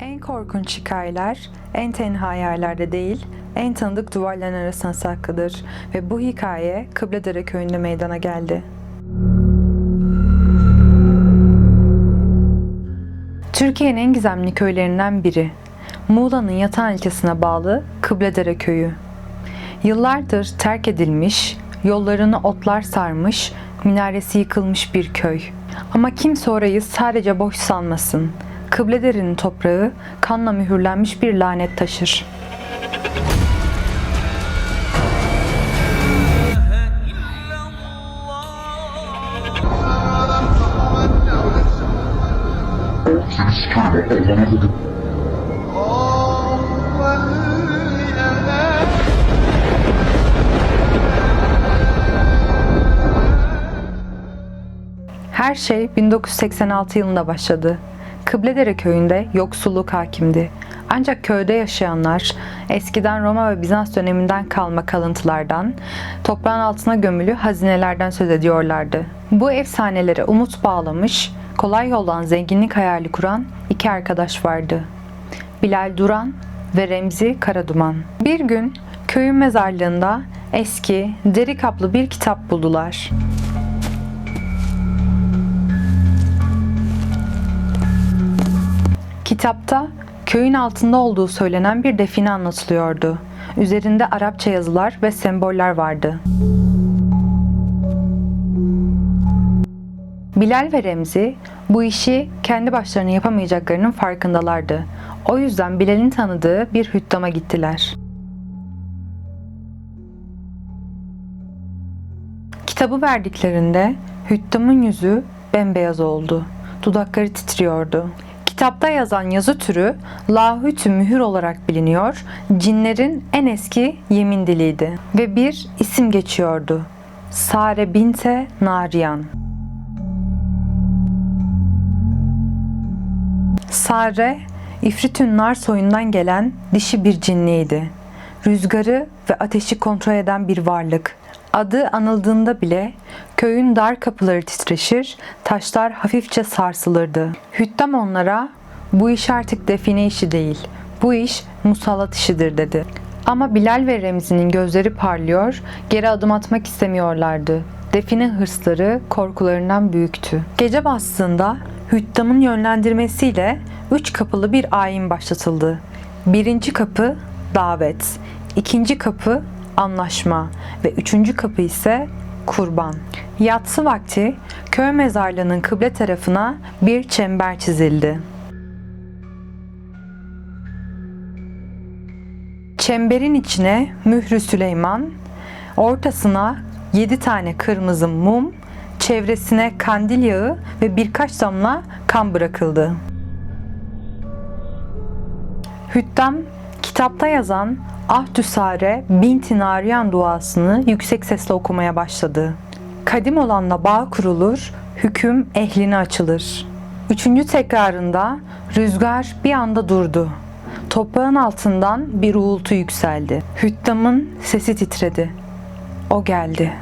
En korkunç hikayeler en tenha yerlerde değil, en tanıdık duvarların arasına saklıdır ve bu hikaye Kıbledere köyünde meydana geldi. Türkiye'nin en gizemli köylerinden biri. Muğla'nın Yatan ilçesine bağlı Kıbledere köyü. Yıllardır terk edilmiş, yollarını otlar sarmış, minaresi yıkılmış bir köy. Ama kimse orayı sadece boş sanmasın. Kıbledere'nin toprağı kanla mühürlenmiş bir lanet taşır. Her şey 1986 yılında başladı. Kıbledere köyünde yoksulluk hakimdi. Ancak köyde yaşayanlar eskiden Roma ve Bizans döneminden kalma kalıntılardan, toprağın altına gömülü hazinelerden söz ediyorlardı. Bu efsanelere umut bağlamış, kolay yoldan zenginlik hayali kuran iki arkadaş vardı. Bilal Duran ve Remzi Karaduman. Bir gün köyün mezarlığında eski, deri kaplı bir kitap buldular. Kitapta köyün altında olduğu söylenen bir define anlatılıyordu. Üzerinde Arapça yazılar ve semboller vardı. Bilal ve Remzi bu işi kendi başlarına yapamayacaklarının farkındalardı. O yüzden Bilal'in tanıdığı bir hüttama gittiler. Kitabı verdiklerinde hüttamın yüzü bembeyaz oldu. Dudakları titriyordu. Kitapta yazan yazı türü lahütü mühür olarak biliniyor, cinlerin en eski yemin diliydi ve bir isim geçiyordu. Sare Binte Nariyan. Sare, İfritün Nar soyundan gelen dişi bir cinliydi. Rüzgarı ve ateşi kontrol eden bir varlık. Adı anıldığında bile köyün dar kapıları titreşir, taşlar hafifçe sarsılırdı. Hüttam onlara bu iş artık define işi değil, bu iş musallat işidir dedi. Ama Bilal ve Remzi'nin gözleri parlıyor, geri adım atmak istemiyorlardı. Define hırsları korkularından büyüktü. Gece bastığında Hüttam'ın yönlendirmesiyle üç kapılı bir ayin başlatıldı. Birinci kapı davet, ikinci kapı anlaşma ve üçüncü kapı ise kurban. Yatsı vakti köy mezarlığının kıble tarafına bir çember çizildi. Çemberin içine mührü Süleyman, ortasına yedi tane kırmızı mum, çevresine kandil yağı ve birkaç damla kan bırakıldı. Hüttam kitapta yazan Ahdüsare binti Nariyan duasını yüksek sesle okumaya başladı. Kadim olanla bağ kurulur, hüküm ehline açılır. Üçüncü tekrarında rüzgar bir anda durdu. Toprağın altından bir uğultu yükseldi. Hüttam'ın sesi titredi. O geldi.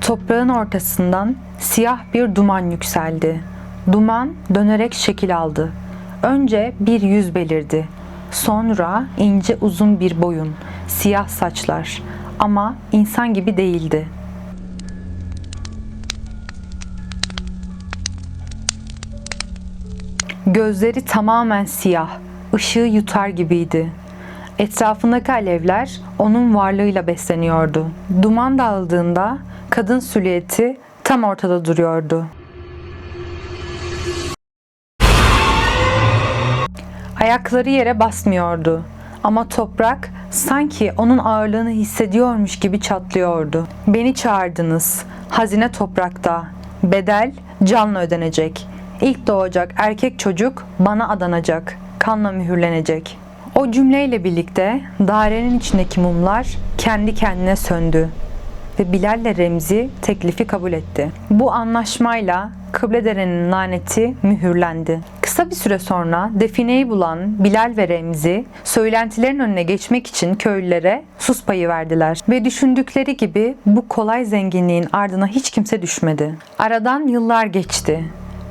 Toprağın ortasından siyah bir duman yükseldi. Duman dönerek şekil aldı. Önce bir yüz belirdi. Sonra ince uzun bir boyun, siyah saçlar ama insan gibi değildi. Gözleri tamamen siyah, ışığı yutar gibiydi. Etrafındaki alevler onun varlığıyla besleniyordu. Duman dağıldığında kadın silüeti tam ortada duruyordu. Ayakları yere basmıyordu ama toprak sanki onun ağırlığını hissediyormuş gibi çatlıyordu. Beni çağırdınız. Hazine toprakta. Bedel canla ödenecek. İlk doğacak erkek çocuk bana adanacak. Kanla mühürlenecek. O cümleyle birlikte dairenin içindeki mumlar kendi kendine söndü ve Bilal ile Remzi teklifi kabul etti. Bu anlaşmayla Kıbledere'nin laneti mühürlendi. Kısa bir süre sonra defineyi bulan Bilal ve Remzi söylentilerin önüne geçmek için köylülere sus payı verdiler. Ve düşündükleri gibi bu kolay zenginliğin ardına hiç kimse düşmedi. Aradan yıllar geçti.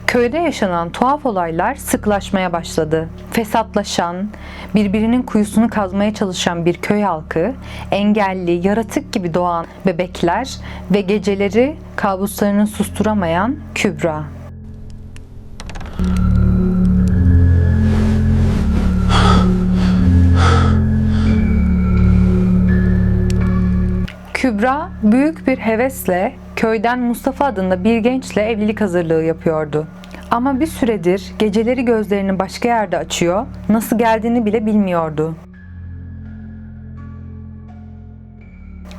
Köyde yaşanan tuhaf olaylar sıklaşmaya başladı. Fesatlaşan, birbirinin kuyusunu kazmaya çalışan bir köy halkı, engelli, yaratık gibi doğan bebekler ve geceleri kabuslarını susturamayan Kübra. Kübra büyük bir hevesle köyden Mustafa adında bir gençle evlilik hazırlığı yapıyordu. Ama bir süredir geceleri gözlerini başka yerde açıyor, nasıl geldiğini bile bilmiyordu.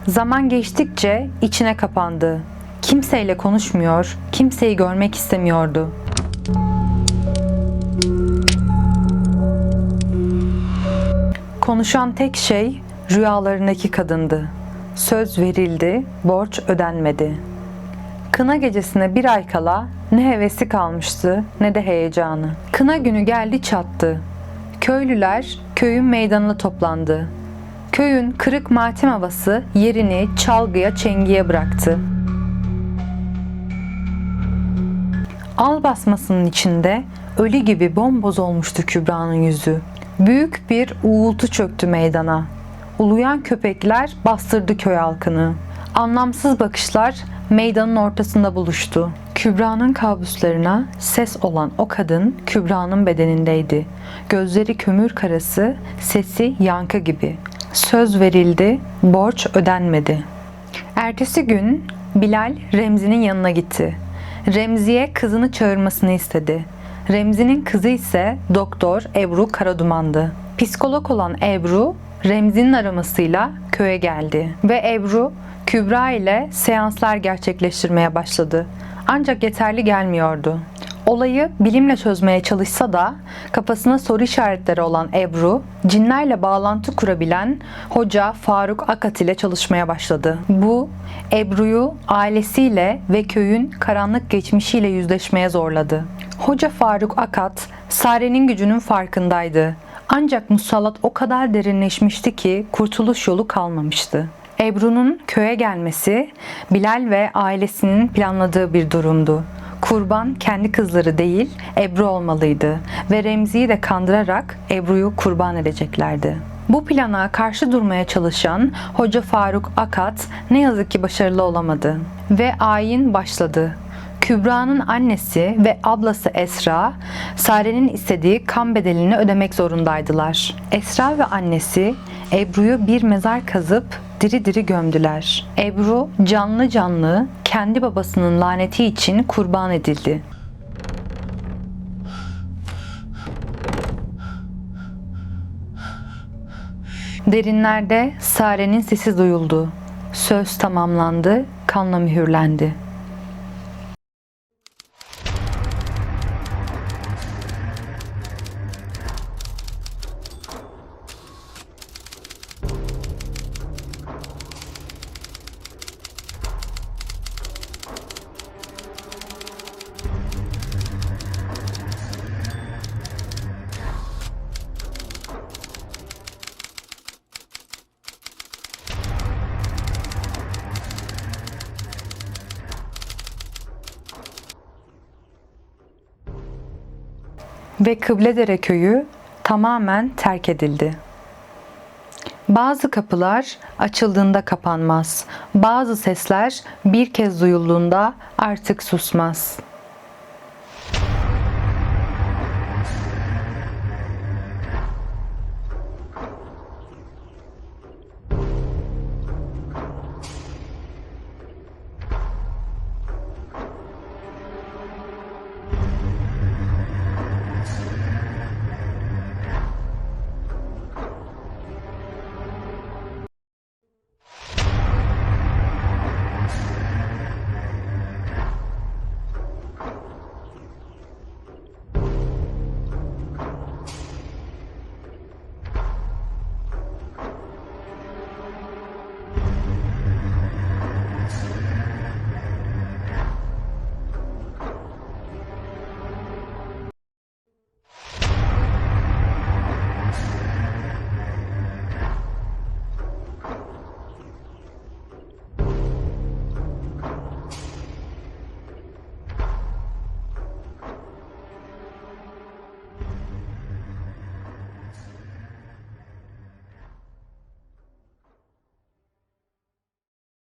Zaman geçtikçe içine kapandı. Kimseyle konuşmuyor, kimseyi görmek istemiyordu. Konuşan tek şey rüyalarındaki kadındı. Söz verildi, borç ödenmedi. Kına gecesine bir ay kala ne hevesi kalmıştı ne de heyecanı. Kına günü geldi çattı. Köylüler köyün meydanına toplandı. Köyün kırık matem havası yerini çalgıya çengiye bıraktı. Al basmasının içinde ölü gibi bomboz olmuştu Kübra'nın yüzü. Büyük bir uğultu çöktü meydana. Uluyan köpekler bastırdı köy halkını. Anlamsız bakışlar meydanın ortasında buluştu. Kübra'nın kabuslarına ses olan o kadın Kübra'nın bedenindeydi. Gözleri kömür karası, sesi yankı gibi. Söz verildi, borç ödenmedi. Ertesi gün Bilal Remzi'nin yanına gitti. Remzi'ye kızını çağırmasını istedi. Remzi'nin kızı ise doktor Ebru Karaduman'dı. Psikolog olan Ebru, Remzi'nin aramasıyla köye geldi ve Ebru Kübra ile seanslar gerçekleştirmeye başladı. Ancak yeterli gelmiyordu. Olayı bilimle çözmeye çalışsa da kafasına soru işaretleri olan Ebru, cinlerle bağlantı kurabilen hoca Faruk Akat ile çalışmaya başladı. Bu, Ebru'yu ailesiyle ve köyün karanlık geçmişiyle yüzleşmeye zorladı. Hoca Faruk Akat, Sare'nin gücünün farkındaydı. Ancak musallat o kadar derinleşmişti ki kurtuluş yolu kalmamıştı. Ebru'nun köye gelmesi Bilal ve ailesinin planladığı bir durumdu. Kurban kendi kızları değil Ebru olmalıydı ve Remzi'yi de kandırarak Ebru'yu kurban edeceklerdi. Bu plana karşı durmaya çalışan Hoca Faruk Akat ne yazık ki başarılı olamadı ve ayin başladı. Kübra'nın annesi ve ablası Esra, Sare'nin istediği kan bedelini ödemek zorundaydılar. Esra ve annesi Ebru'yu bir mezar kazıp diri diri gömdüler. Ebru canlı canlı kendi babasının laneti için kurban edildi. Derinlerde Sare'nin sesi duyuldu. Söz tamamlandı, kanla mühürlendi. Ve Kıbledere köyü tamamen terk edildi. Bazı kapılar açıldığında kapanmaz. Bazı sesler bir kez duyulduğunda artık susmaz.